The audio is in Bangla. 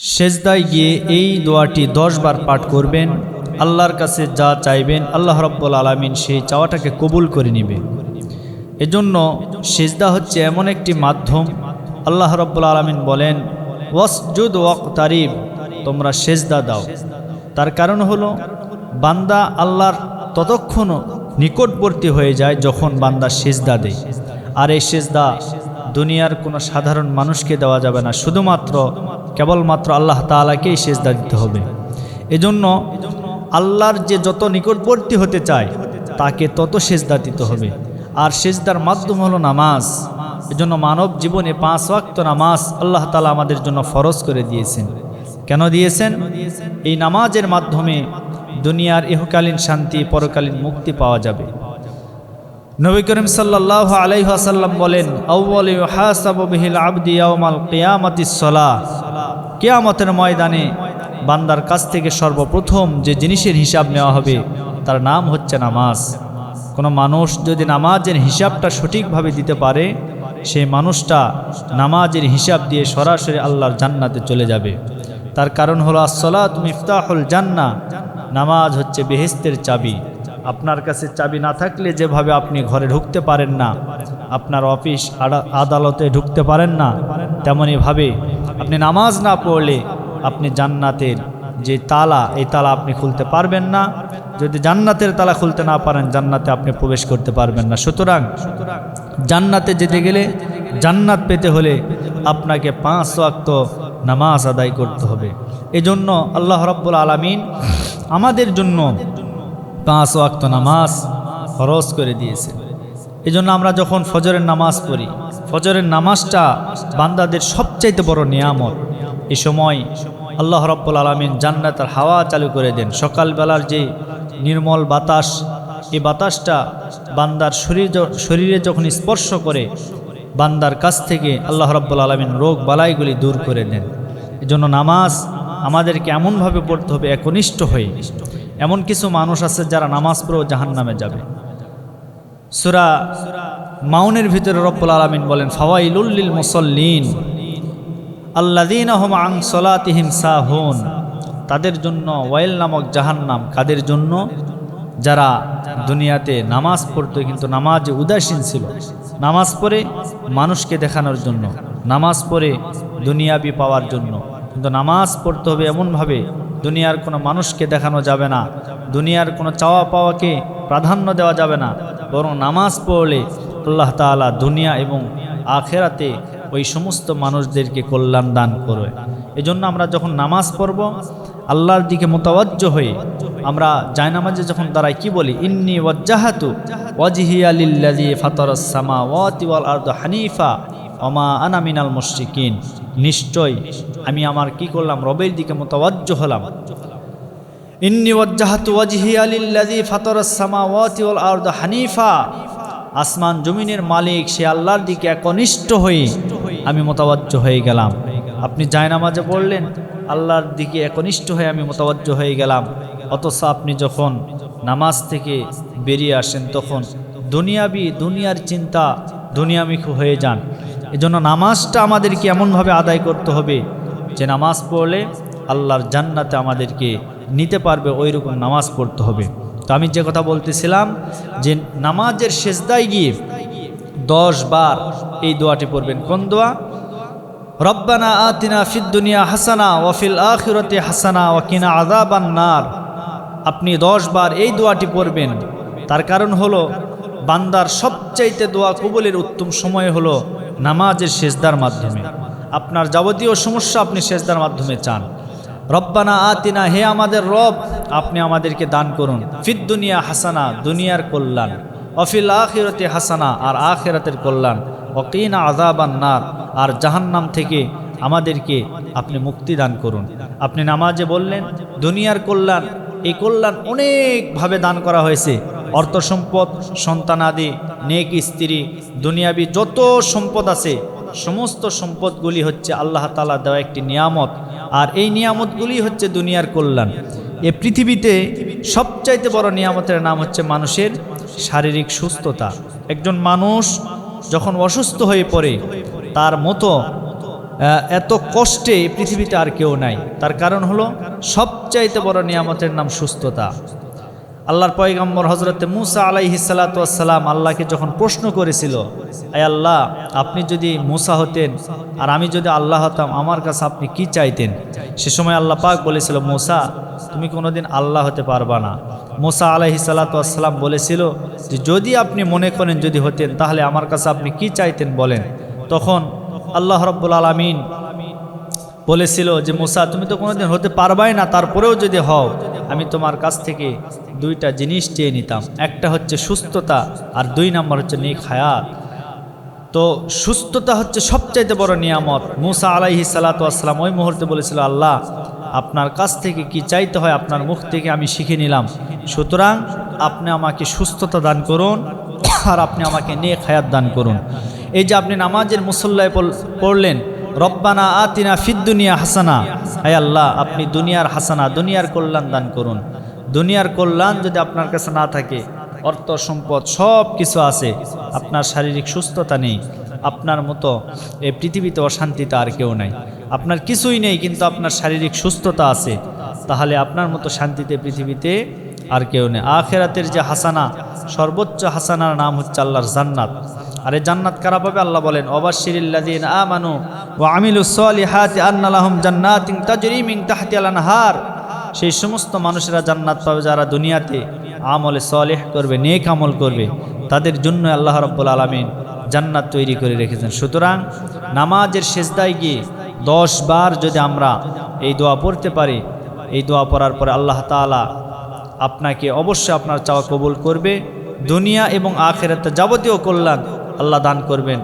সেজদায় গিয়ে এই দোয়াটি দশ বার পাঠ করবেন। আল্লাহর কাছে যা চাইবেন, আল্লাহ রব্বুল আলমিন সেই চাওয়াটাকে কবুল করে নেবে। এজন্য সেজদা হচ্ছে এমন একটি মাধ্যম। আল্লাহ রব্বুল আলমিন বলেন, ওয়াসজুদ ওয়াক তারিব তোমরা সেজদা দাও। তার কারণ হলো, বান্দা আল্লাহর ততক্ষণ নিকটবর্তী হয়ে যায় যখন বান্দা সেজদা দেয়। আর এই সেজদা দুনিয়ার কোনো সাধারণ মানুষকে দেওয়া যাবে না। শুধুমাত্র কেবলমাত্র আল্লাহ তালাকেই সেজদা দিতে হবে। এজন্য আল্লাহর যে যত নিকটবর্তী হতে চায়, তাকে তত সেজদা দিতে হবে। আর সেজদার মাধ্যম হলো নামাজ। এজন্য মানব জীবনে পাঁচ ওয়াক্ত নামাজ আল্লাহ তালা আমাদের জন্য ফরজ করে দিয়েছেন। কেন দিয়েছেন? এই নামাজের মাধ্যমে দুনিয়ার ইহকালীন শান্তি, পরকালীন মুক্তি পাওয়া যাবে। নবী করিম সাল্লাহ আলাইহাসাল্লাম বলেন বিহিল আবদি ইয়াউমাল কিয়ামাতিস সালাহ। কিয়ামতের ময়দানে বান্দার কাছ থেকে সর্বপ্রথম যে জিনিসের হিসাব নেওয়া হবে, তার নাম হচ্ছে নামাজ। কোনো মানুষ যদি নামাজের হিসাবটা সঠিকভাবে দিতে পারে, সেই মানুষটা নামাজের হিসাব দিয়ে সরাসরি আল্লাহর জান্নাতে চলে যাবে। তার কারণ হলো আসলাত মিফতাহুল জান্না, নামাজ হচ্ছে বেহেস্তের চাবি। আপনার কাছে চাবি না থাকলে যেভাবে আপনি ঘরে ঢুকতে পারেন না, আপনার অফিস আদালতে ঢুকতে পারেন না তেমনইভাবে আপনি নামাজ না পড়লে আপনি জান্নাতের যে তালা, এই তালা আপনি খুলতে পারবেন না। যদি জান্নাতের তালা খুলতে না পারেন, জান্নাতে আপনি প্রবেশ করতে পারবেন না। সুতরাং জান্নাতে যেতে গেলে জান্নাত পেতে হলে আপনাকে পাঁচ ওয়াক্ত নামাজ আদায় করতে হবে। এজন্য আল্লাহ রাব্বুল আলামিন আমাদের জন্য পাঁচ ওয়াক্ত নামাজ ফরজ করে দিয়েছে। এজন্য আমরা যখন ফজরের নামাজ পড়ি ফজরের নামাজটা বান্দাদের সবচাইতে বড় নিয়ামত। এ সময় আল্লাহ রব্বুল আলমিন জান্নাতের হাওয়া চালু করে দেন। সকালবেলার যে নির্মল বাতাস, এই বাতাসটা বান্দার শরীর শরীরে যখন স্পর্শ করে, বান্দার কাছ থেকে আল্লাহ রব্বুল আলমিন রোগ বালাইগুলি দূর করে দেন। এজন্য নামাজ আমাদেরকে এমনভাবে পড়তে হবে, একনিষ্ঠ হয়ে। এমন কিছু মানুষ আছে যারা নামাজ পড়েও জাহান নামে যাবে। সুরা মাউনের ভিতরে রব্বুল আলমিন বলেন ফাওয়াইলুল্লিল মুসল্লিন আল্লাদিন আহম আং সলাতিহিম সাহুন। তাদের জন্য ওয়াইল নামক জাহান্নাম কাদের জন্য? যারা দুনিয়াতে নামাজ পড়তো কিন্তু নামাজে উদাসীন ছিল। নামাজ পড়ে মানুষকে দেখানোর জন্য, নামাজ পড়ে দুনিয়াবি পাওয়ার জন্য। কিন্তু নামাজ পড়তে হবে এমনভাবে, দুনিয়ার কোনো মানুষকে দেখানো যাবে না। দুনিয়ার কোনো চাওয়া পাওয়াকে প্রাধান্য দেওয়া যাবে না। বরং নামাজ পড়লে আল্লাহ তাআলা দুনিয়া এবং আখেরাতে ওই সমস্ত মানুষদেরকে কল্যাণ দান করবে এজন্য আমরা যখন নামাজ পড়ব, আল্লাহর দিকে মোতাবজ্জ হয়ে আমরা জায়নামাজে যখন দাঁড়াই, কি বলি? ইন্নি ওয়াজ্জাহাতু ওয়াজহিয়া লিল্লাযী ফাতারাস সামাওয়াতি ওয়াল আরদ হানিফা অমা আনা মিনাল মুশরিকিন। নিশ্চয় আমি আমার কি করলাম? রবের দিকে মোতাবজ্জ হলাম। ইন্নি ওয়াজ্জাহাতু ওয়াজহিয়া লিল্লাযী ফাতারাস সামাওয়াতি ওয়াল আরদ হানিফা আসমান জমিনের মালিক, সে আল্লাহর দিকে একনিষ্ঠ হয়ে আমি মোতাবজ্জ হয়ে গেলাম। আপনি জায়নামাজে বললেন আল্লাহর দিকে একনিষ্ঠ হয়ে আমি মোতাবজ্জ হয়ে গেলাম। অথচ আপনি যখন নামাজ থেকে বেরিয়ে আসেন, তখন দুনিয়াবি দুনিয়ার চিন্তা দুনিয়ামিখু হয়ে যান। এজন্য নামাজটা আমাদেরকে এমনভাবে আদায় করতে হবে যে নামাজ পড়লে আল্লাহর জান্নাতে আমাদেরকে নিতে পারবে ওই রকম নামাজ পড়তে হবে। তো আমি যে কথা বলতেছিলাম যে নামাজের শেষদায় গিয়ে দশ বার এই দোয়াটি পড়বেন। কোন দোয়া? রব্বানা আতিনা ফিদ দুনিয়া হাসানা ওয়াফিল আখিরতে হাসানা ওয়াকিনা আজাবান নার। আপনি দশ বার এই দোয়াটি পড়বেন। তার কারণ হলো, বান্দার সবচাইতে দোয়া কবুলের উত্তম সময় হলো নামাজের শেষদার মাধ্যমে। আপনার যাবতীয় সমস্যা আপনি শেষদার মাধ্যমে চান। রব্বানা আতিনা, হে আমাদের রব, আপনি আমাদেরকে দান করুন। ফিদ দুনিয়া হাসানা, দুনিয়ার কল্যাণ। অফিল আখিরতে হাসানা, আর আখেরাতের কল্যাণ। অকিনা আজাবান নার, আর জাহান্নাম থেকে আমাদেরকে আপনি মুক্তি দান করুন। আপনি নামাজে বললেন, দুনিয়ার কল্যাণ, এই কল্যাণ অনেকভাবে দান করা হয়েছে। অর্থ সম্পদ সন্তানাদি নেক স্ত্রী, দুনিয়াবি যত সম্পদ আছে, সমস্ত সম্পদগুলি হচ্ছে আল্লাহ তালা দেওয়া একটি নিয়ামত। আর এই নিয়ামতগুলি হচ্ছে দুনিয়ার কল্যাণ। এ পৃথিবীতে সবচাইতে বড় নিয়ামতের নাম হচ্ছে মানুষের শারীরিক সুস্থতা। একজন মানুষ যখন অসুস্থ হয়ে পড়ে, তার মতো এত কষ্টে পৃথিবীতে আর কেউ নাই। তার কারণ হলো সবচাইতে বড় নিয়ামতের নাম সুস্থতা। আল্লাহর পয়গম্বর হজরতে মুসা আলাইহি সালাতাম আল্লাহকে যখন প্রশ্ন করেছিল, আয় আল্লাহ, আপনি যদি মুসা হতেন আর আমি যদি আল্লাহ হতাম, আমার কাছে আপনি কি চাইতেন? সে সময় আল্লাহ পাক বলেছিল, মুসা, তুমি কোনোদিন আল্লাহ হতে পারবা না। মুসা আলাইহি সালাতাম বলেছিল যে, যদি আপনি মনে করেন যদি হতেন, তাহলে আমার কাছে আপনি কি চাইতেন বলেন? তখন আল্লাহ রব্বুল আলমিন বলেছিল যে, মুসা, তুমি তো কোনোদিন হতে পারবাই না, তারপরেও যদি হও, আমি তোমার কাছ থেকে দুইটা জিনিস চেয়ে নিতাম। একটা হচ্ছে সুস্থতা আর দুই নম্বর হচ্ছে নেক হায়াত। তো সুস্থতা হচ্ছে সবচাইতে বড় নিয়ামত। মুসা আলাইহি সালাতাম ওই মুহূর্তে বলেছিল, আল্লাহ, আপনার কাছ থেকে কি চাইতে হয়, আপনার মুখ থেকে আমি শিখে নিলাম। সুতরাং আপনি আমাকে সুস্থতা দান করুন আর আপনি আমাকে নেক হায়াত দান করুন। এই যে আপনি নামাজের মুসল্লায় পড়লেন রব্বানা আতিনা ফিদ দুনিয়া হাসানা। হায় আল্লাহ, আপনি দুনিয়ার হাসানা, দুনিয়ার কল্যাণ দান করুন। দুনিয়ার কল্যাণ যদি আপনার কাছে না থাকে, অর্থ, সম্পদ সব কিছু আছে। আপনার শারীরিক সুস্থতা নেই। আপনার মতো এই পৃথিবীতে অশান্তিতে আর কেউ নাই। আপনার কিছুই নেই, কিন্তু আপনার শারীরিক সুস্থতা আছে। তাহলে আপনার মতো শান্তিতে পৃথিবীতে আর কেউ নেই। আখেরাতের যে হাসানা, সর্বোচ্চ হাসানার নাম হচ্ছে আল্লাহর জান্নাত। আর জান্নাত কারা পাবে? আল্লাহ বলেন অবাশিরিল্লাদিন আমানু ও আমিলু সলিহাতি আন্নালাহম জান্নাতিন তাজরি মিন তাহতিয়াল আনহার। সেই সমস্ত মানুষেরা জান্নাত পাবে যারা দুনিয়াতে আমলে সলেহ করবে, নেক আমল করবে। তাদের জন্য আল্লাহ রব্বুল আলমিন জান্নাত তৈরি করে রেখেছেন। সুতরাং নামাজের শেষদায় গিয়ে দশ বার যদি আমরা এই দোয়া পড়তে পারি, এই দোয়া পড়ার পরে আল্লাহ তাআলা আপনাকে অবশ্যই আপনার চাওয়া কবুল করবে। দুনিয়া এবং আখেরাতে যাবতীয় কল্যাণ আল্লাহ দান করবেন।